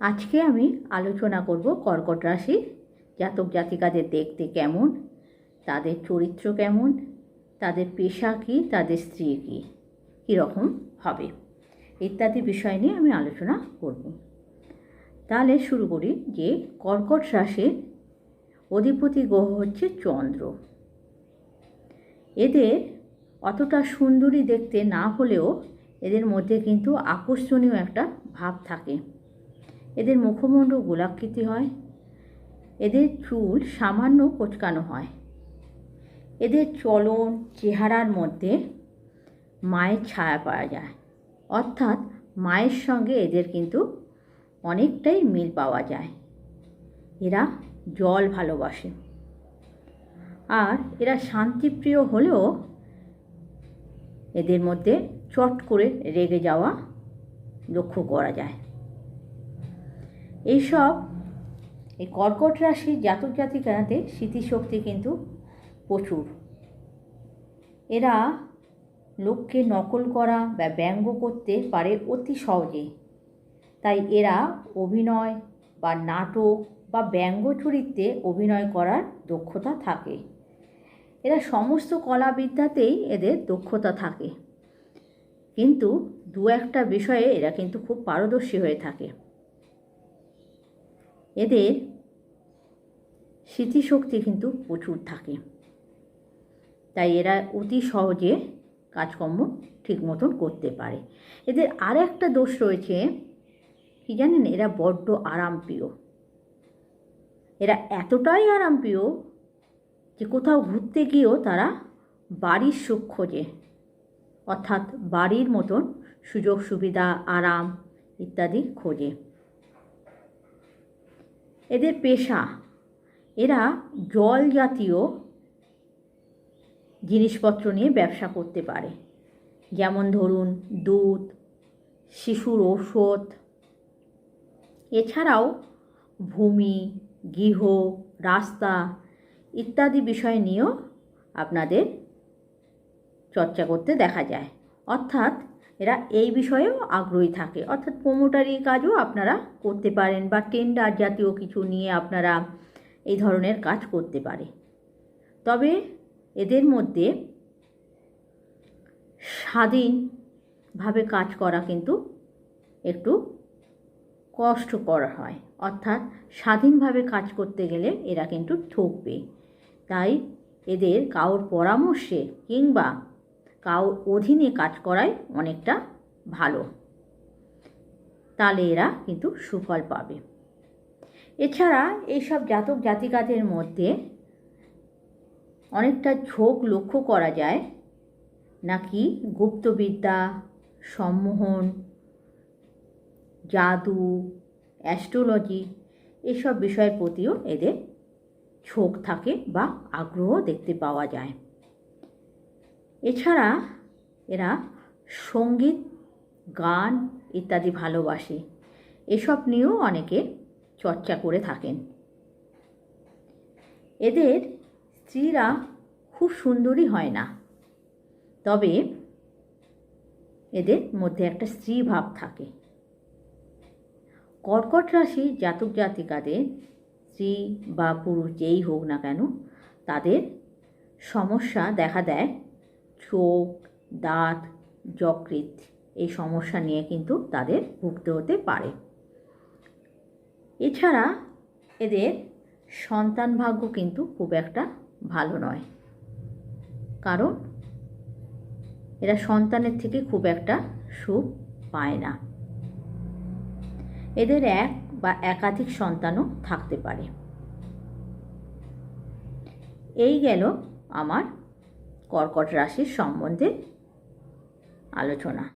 আজকে আমি আলোচনা করব কর্কট রাশি জাতক জাতিকাদের দেখতে কেমন, তাদের চরিত্র কেমন, তাদের পেশা কী, তাদের স্ত্রী কী, কীরকম হবে, ইত্যাদি বিষয় নিয়ে আমি আলোচনা করব। তাহলে শুরু করি যে কর্কট রাশির অধিপতি গ্রহ হচ্ছে চন্দ্র। এদের অতটা সুন্দরী দেখতে না হলেও এদের মধ্যে কিন্তু আকর্ষণীয় একটা ভাব থাকে। এদের মুখমণ্ড গোলাকৃতি হয়। এদের চুল সামান্য কোচকানো হয়। এদের চলন চেহারার মধ্যে মায়ের ছায়া পাওয়া যায়। অর্থাৎ মায়ের সঙ্গে এদের কিন্তু অনেকটাই মিল পাওয়া যায়। এরা জল ভালোবাসে। আর এরা শান্তিপ্রিয় হলেও এদের মধ্যে চট করে রেগে যাওয়া লক্ষ্য করা যায়। এইসব এই কর্কট রাশির জাতক জাতিকাদের স্মৃতিশক্তি কিন্তু প্রচুর। এরা লোককে নকল করা বা ব্যঙ্গ করতে পারে অতি সহজেই। তাই এরা অভিনয় বা নাটক বা ব্যঙ্গ চরিত্রে অভিনয় করার দক্ষতা থাকে। এরা সমস্ত কলাবিদ্যাতেই এদের দক্ষতা থাকে। কিন্তু দু একটা বিষয়ে এরা কিন্তু খুব পারদর্শী হয়ে থাকে। এদের স্মৃতিশক্তি কিন্তু প্রচুর থাকে। তাই এরা অতি সহজে কাজকর্ম ঠিক মতন করতে পারে। এদের আর একটা দোষ রয়েছে, কি জানেন? এরা বড্ড আরামপ্রিয়। এরা এতটাই আরামপ্রিয় যে কোথাও ঘুরতে গিয়েও তারা বাড়ির সুখ খোঁজে। অর্থাৎ বাড়ির মতন সুযোগ সুবিধা আরাম ইত্যাদি খোঁজে। এদের পেশা। এরা জল জাতীয় জিনিসপত্র নিয়ে ব্যবসা করতে পারে। যেমন ধরুন, দুধ, শিশুর ঔষধ। এছাড়াও ভূমি, গৃহ, রাস্তা ইত্যাদি বিষয় নিয়েও আপনাদের চর্চা করতে দেখা যায়। অর্থাৎ এরা এই বিষয়েও আগ্রহী থাকে। অর্থাৎ প্রোমোটারি কাজও আপনারা করতে পারেন বা টেন্ডার জাতীয় কিছু নিয়ে আপনারা এই ধরনের কাজ করতে পারে। তবে এদের মধ্যে স্বাধীনভাবে কাজ করা কিন্তু একটু কষ্টকর হয়। অর্থাৎ স্বাধীনভাবে কাজ করতে গেলে এরা কিন্তু ঠকবে। তাই এদের কারোর পরামর্শে কিংবা কারোর অধীনে কাজ করাই অনেকটা ভালো। তাহলে এরা কিন্তু সুফল পাবে। এছাড়া এইসব জাতক জাতিকাদের মধ্যে অনেকটা ঝোঁক লক্ষ্য করা যায়, নাকি গুপ্তবিদ্যা, সম্মোহন, জাদু, অ্যাস্ট্রোলজি এসব বিষয়ের প্রতিও এদের ঝোঁক থাকে বা আগ্রহ দেখতে পাওয়া যায়। এছাড়া এরা সংগীত, গান ইত্যাদি ভালোবাসে। এসব নিয়েও অনেকে চর্চা করে থাকেন। এদের স্ত্রীরা খুব সুন্দরী হয় না। তবে এদের মধ্যে একটা স্ত্রী ভাব থাকে। কর্কট রাশি জাতক জাতিকাদের, স্ত্রী বা পুরুষ যেই হোক না কেন, তাদের সমস্যা দেখা দেয় চোখ দাঁত যকৃত এই সমস্যা নিয়ে কিন্তু তাদের ভুগতে হতে পারে। এছাড়া এদের সন্তান ভাগ্য কিন্তু খুব একটা ভালো নয়। কারণ এরা সন্তানের থেকে খুব একটা সুখ পায় না। এদের এক বা একাধিক সন্তানও থাকতে পারে। এই গেল আমার কর্কট রাশির সম্বন্ধে আলোচনা।